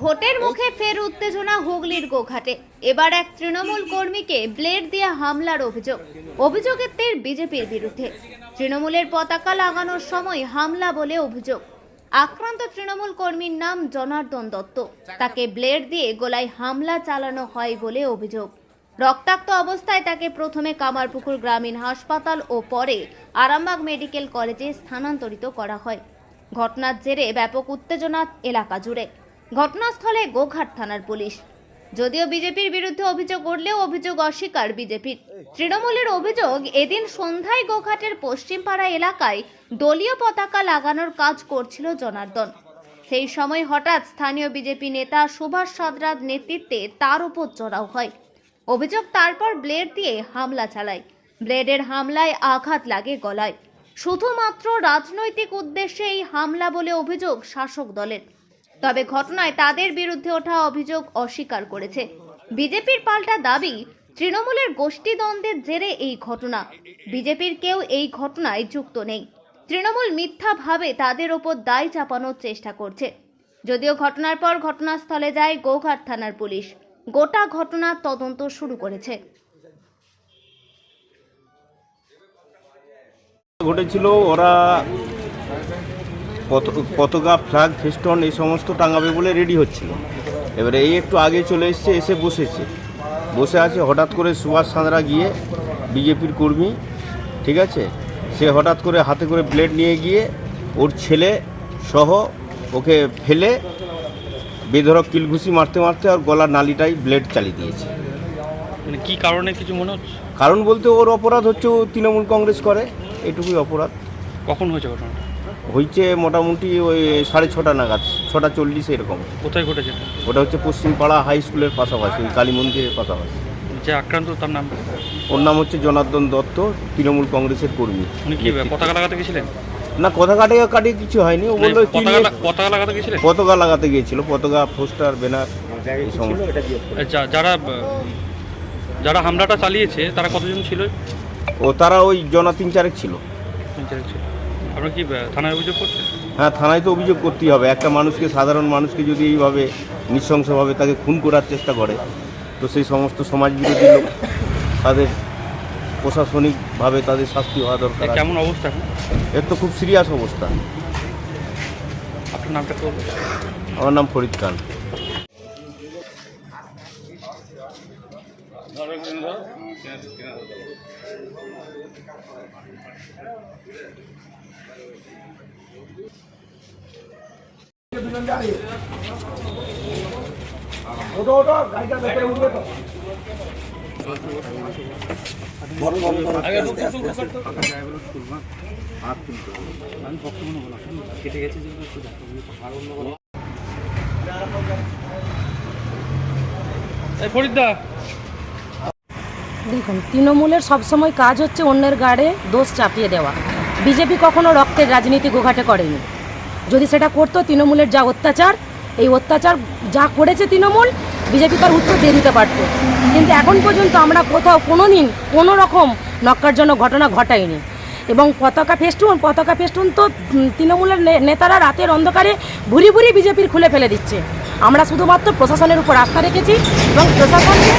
ভোটের মুখে ফের উত্তেজনা হুগলির গোঘাটে। এবার এক তৃণমূল কর্মীকে ব্লেড দিয়ে হামলার অভিযোগ। অভিযোগের তীর বিজেপির বিরুদ্ধে। তৃণমূলের পতাকা লাগানোর সময় হামলা বলে অভিযোগ। আক্রান্ত তৃণমূল কর্মীর নাম জনার্দন দত্ত। তাকে ব্লেড দিয়ে গলায় হামলা চালানো হয় বলে অভিযোগ। রক্তাক্ত অবস্থায় তাকে প্রথমে কামারপুকুর গ্রামীণ হাসপাতাল ও পরে আরামবাগ মেডিকেল কলেজে স্থানান্তরিত করা হয়। ঘটনার জেরে ব্যাপক উত্তেজনা এলাকা জুড়ে। ঘটনাস্থলে গোঘাট থানার পুলিশ। যদিও বিজেপির বিরুদ্ধে অভিযোগ উঠলেও অভিযোগ অস্বীকার বিজেপির। তৃণমূলের অভিযোগ, এদিন সন্ধ্যায় গোঘাটের পশ্চিমপাড়া এলাকায় দলীয় পতাকা লাগানোর কাজ করছিল জনার্দন। সেই সময় হঠাৎ স্থানীয় বিজেপি নেতা সুভাষ সাদরার নেতৃত্বে তার উপর চড়াও হয়। অভিযোগ তারপর ব্লেড দিয়ে হামলা চালায়। ব্লেডের হামলায় আঘাত লাগে গলায়। শুধুমাত্র রাজনৈতিক উদ্দেশ্যে এই হামলা বলে অভিযোগ শাসক দলের। তবে ঘটনায় তাদের বিরুদ্ধে ওঠা অভিযোগ অস্বীকার করেছে। বিজেপির পাল্টা দাবি, তৃণমূলের গোষ্ঠীদ্বন্দ্বের জেরে এই ঘটনা। বিজেপির কেউ এই ঘটনায় যুক্ত নেই। তৃণমূল মিথ্যাভাবে তাদের ওপর দায় চাপানোর চেষ্টা করছে। যদিও ঘটনার পর ঘটনাস্থলে যায় গোঘাট থানার পুলিশ। গোটা ঘটনার তদন্ত শুরু করেছে। ঘটেছিল, ওরা পত- পতাকা ফ্ল্যাগ ফেস্টন এই সমস্ত টাঙাবে বলে রেডি হচ্ছিল। এবারে এই একটু আগে চলে এসছে এসে বসেছে। বসে আছে হঠাৎ করে সুভাষ সাঁতরা গিয়ে বিজেপির কর্মী ঠিক আছে? সে হঠাৎ করে হাতে করে ব্লেড নিয়ে গিয়ে ওর ছেলে সহ ওকে ফেলে বেধরক কিলঘুষি মারতে মারতে আর গলার নালিটাই ব্লেড চালিয়ে দিয়েছে। মানে কি কারণে কিছু মনে হচ্ছে? কারণ বলতে ওর অপরাধ হচ্ছে ও তৃণমূল কংগ্রেস করে এটুকুই অপরাধ। কখন হয়েছে ঘটনাটা? হয়েছে মোটামুটি ওই সাড়ে ছটা নাগাদ ছটা চল্লিশ এরকম। কোথায় ঘটেছে ওটা হচ্ছে পশ্চিমপাড়া হাই স্কুলের পাশাপাশি ওই কালী মন্দিরের পাশাপাশি। যে আক্রান্ত তার নাম? ওর নাম হচ্ছে জনার্দন দত্ত তৃণমূল কংগ্রেসের কর্মী। উনি কি পতাকা লাগাতে গেছিলেন? না কথা কাটে কাটে কিছু হয়নি ও মানে বলল পতাকা লাগাতে গেছিলেন? পতাকা লাগাতে গিয়েছিল পতাকা পোস্টার ব্যানার যারা যারা হামলাটা চালিয়েছে তারা কতজন ছিল? ও তারা ওই জনা তিন চারেক ছিল। তিন চার ছিল। আপনারা কি থানায় অভিযোগ করছেন? হ্যাঁ থানায় তো অভিযোগ করতেই হবে। একটা মানুষকে সাধারণ মানুষকে যদি এইভাবে নৃশংসভাবে তাকে খুন করার চেষ্টা করে তো সেই সমস্ত সমাজ বিরোধী লোক তাদের প্রশাসনিকভাবে তাদের শাস্তি হওয়া দরকার কেমন অবস্থা এর তো খুব সিরিয়াস অবস্থা। আপনার নামটা আমার নাম ফরিদ খান। দেখুন তৃণমূলের সবসময় কাজ হচ্ছে অন্যের গাড়ে দোষ চাপিয়ে দেওয়া। বিজেপি কখনো রক্তের রাজনীতি গোঘাটে করেনি। যদি সেটা করতো, তৃণমূলের যা অত্যাচার, এই অত্যাচার যা করেছে তৃণমূল, বিজেপি তার উত্তর দিয়ে দিতে পারতো। কিন্তু এখন পর্যন্ত আমরা কোথাও কোনো দিন কোনো রকম নক্কারজনক ঘটনা ঘটাইনি। এবং পতাকা ফেস্টুন পতাকা ফেস্টুন তো তৃণমূলের নেতারা রাতের অন্ধকারে ভুরি ভুরি বিজেপির খুলে ফেলে দিচ্ছে। আমরা শুধুমাত্র প্রশাসনের উপর আস্থা রেখেছি এবং প্রশাসনকে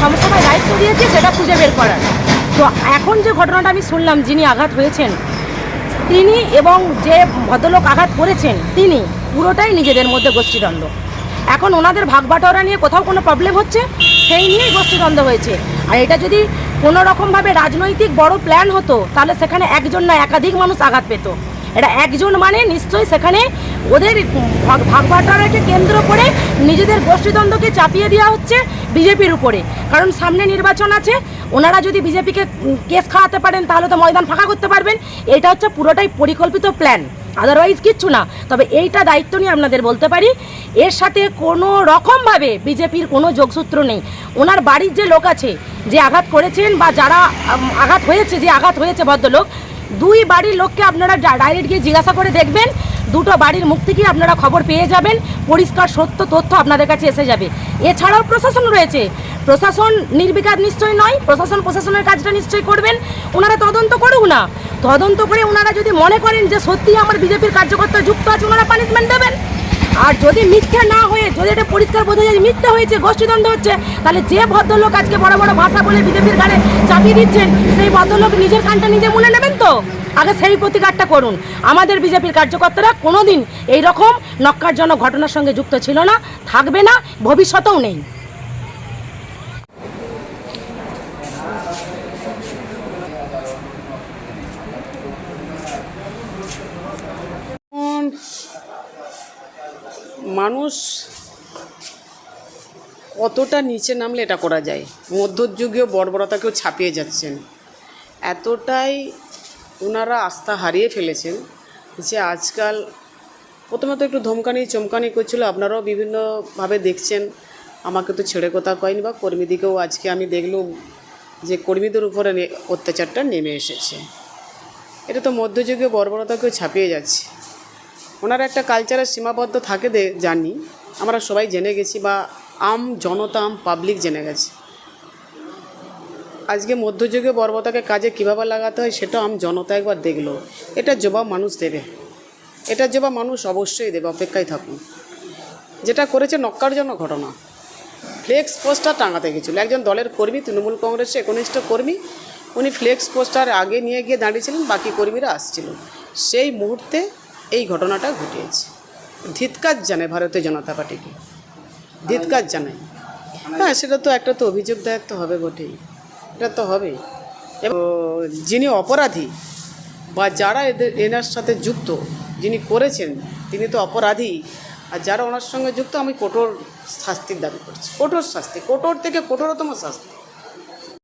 সবসময় দায়িত্ব দিয়েছি সেটা খুঁজে বের করার। তো এখন যে ঘটনাটা আমি শুনলাম, যিনি আঘাত হয়েছেন, তিনি এবং যে ভদ্রলোক আঘাত করেছেন, তিনি পুরোটাই নিজেদের মধ্যে গোষ্ঠীদ্বন্দ্ব। এখন ওনাদের ভাগ বাটোয়ারা নিয়ে কোথাও কোনো প্রবলেম হচ্ছে? সেই নিয়েই গোষ্ঠীদ্বন্দ্ব হয়েছে। আর এটা যদি কোনো রকমভাবে রাজনৈতিক বড় প্ল্যান হতো, তাহলে সেখানে একজন না একাধিক মানুষ আঘাত পেত। এটা একজন মানে নিশ্চয়ই সেখানে ওদের ভাগ ভাগ বাটোয়ারাকে কেন্দ্র করে নিজেদের গোষ্ঠীদ্বন্দ্বকে চাপিয়ে দেওয়া হচ্ছে বিজেপির উপরে। কারণ সামনে নির্বাচন আছে, ওনারা যদি বিজেপিকে কেস খাওয়াতে পারেন, তাহলে তো ময়দান ফাঁকা করতে পারবেন। এটা হচ্ছে পুরোটাই পরিকল্পিত প্ল্যান আদারওয়াইজ কিচ্ছু না। তবে এইটা দায়িত্ব নিয়ে আপনাদের বলতে পারি, এর সাথে কোনো রকমভাবে বিজেপির কোনো যোগসূত্র নেই। ওনার বাড়ির যে লোক আছে, যে আঘাত করেছেন বা যারা আঘাত হয়েছে, যে আঘাত হয়েছে ভদ্রলোক, দুই বাড়ির লোককে আপনারা ডাইরেক্ট গিয়ে জিজ্ঞাসা করে দেখবেন দুটো বাড়ির মুখ থেকেই আপনারা খবর পেয়ে যাবেন, পরিষ্কার, সত্য তথ্য আপনাদের কাছে এসে যাবে। এছাড়াও প্রশাসন রয়েছে। প্রশাসন নির্বিকার নিশ্চয়ই নয়, প্রশাসন প্রশাসনের কাজটা নিশ্চয়ই করবেন। ওনারা তদন্ত করুক না। তদন্ত করে ওনারা যদি মনে করেন যে সত্যি আমার বিজেপির কার্যকর্তা যুক্ত আছে, ওনারা পানিশমেন্ট দেবেন। আর যদি মিথ্যা না হয়ে, যদি এটা পরিষ্কার বোঝা যায় মিথ্যা হয়েছে, গোষ্ঠীদ্বন্দ্ব হচ্ছে, তাহলে যে ভদ্রলোক আজকে বড় বড় ভাষা বলে বিজেপির গাড়ে চাপিয়ে দিচ্ছেন, সেই ভদ্রলোক নিজের কানটা নিজে মনে নেবেন তো? আগে সেই প্রতিকারটা করুন। আমাদের বিজেপির কার্যকর্তারা কোনোদিন এইরকম নক্কারজনক ঘটনার সঙ্গে যুক্ত ছিল না, থাকবে না, ভবিষ্যতেও নেই এখন মানুষ কতটা নিচে নামলে এটা করা যায়? মধ্যযুগীয় বর্বরতাকেও ছাপিয়ে যাচ্ছেন। এতটাই ওনারা আস্থা হারিয়ে ফেলেছেন যে আজকাল প্রথমে তো একটু ধমকানি চমকানি করছিল, আপনারাও বিভিন্নভাবে দেখছেন, আমাকে তো ছেড়ে কথা কয়নি বা কর্মীদিকেও আজকে আমি দেখলাম যে কর্মীদের উপরে অত্যাচারটা নেমে এসেছে। এটা তো মধ্যযুগীয় বর্বরতাকেও ছাপিয়ে যাচ্ছে। ওনার একটা কালচারের সীমাবদ্ধ থাকে জানি। আমরা সবাই জেনে গেছি বা আম জনতা, আম পাবলিক জেনে গেছে। আজকে মধ্যযুগে বর্বতাকে কাজে কীভাবে লাগাতে হয় সেটা আম জনতা একবার দেখল। এটা জবাব মানুষ দেবে। এটার জবাব মানুষ অবশ্যই দেবে, অপেক্ষায় থাকুন। যেটা করেছে নক্কারজনক ঘটনা। ফ্লেক্স পোস্টার টাঙাতে গেছিল। একজন দলের কর্মী, তৃণমূল কংগ্রেসের একনিষ্ঠ কর্মী, উনি ফ্লেক্স পোস্টার আগে নিয়ে গিয়ে দাঁড়িয়েছিলেন, বাকি কর্মীরা আসছিল। সেই মুহূর্তে এই ঘটনাটা ঘটিয়েছে। ধিৎকার জানে ভারতীয় জনতা পার্টিকে। ধিৎকার জানায়। হ্যাঁ সেটা তো একটা তো অভিযোগ দায়ের তো হবে বটেই। এটা তো হবেই। এবং যিনি অপরাধী বা যারা এদের, এনার সাথে যুক্ত, যিনি করেছেন, তিনি তো অপরাধী। আর যারা ওনার সঙ্গে যুক্ত, আমি কঠোর শাস্তির দাবি করছি। কঠোর শাস্তি, কঠোর থেকে কঠোরতম শাস্তি।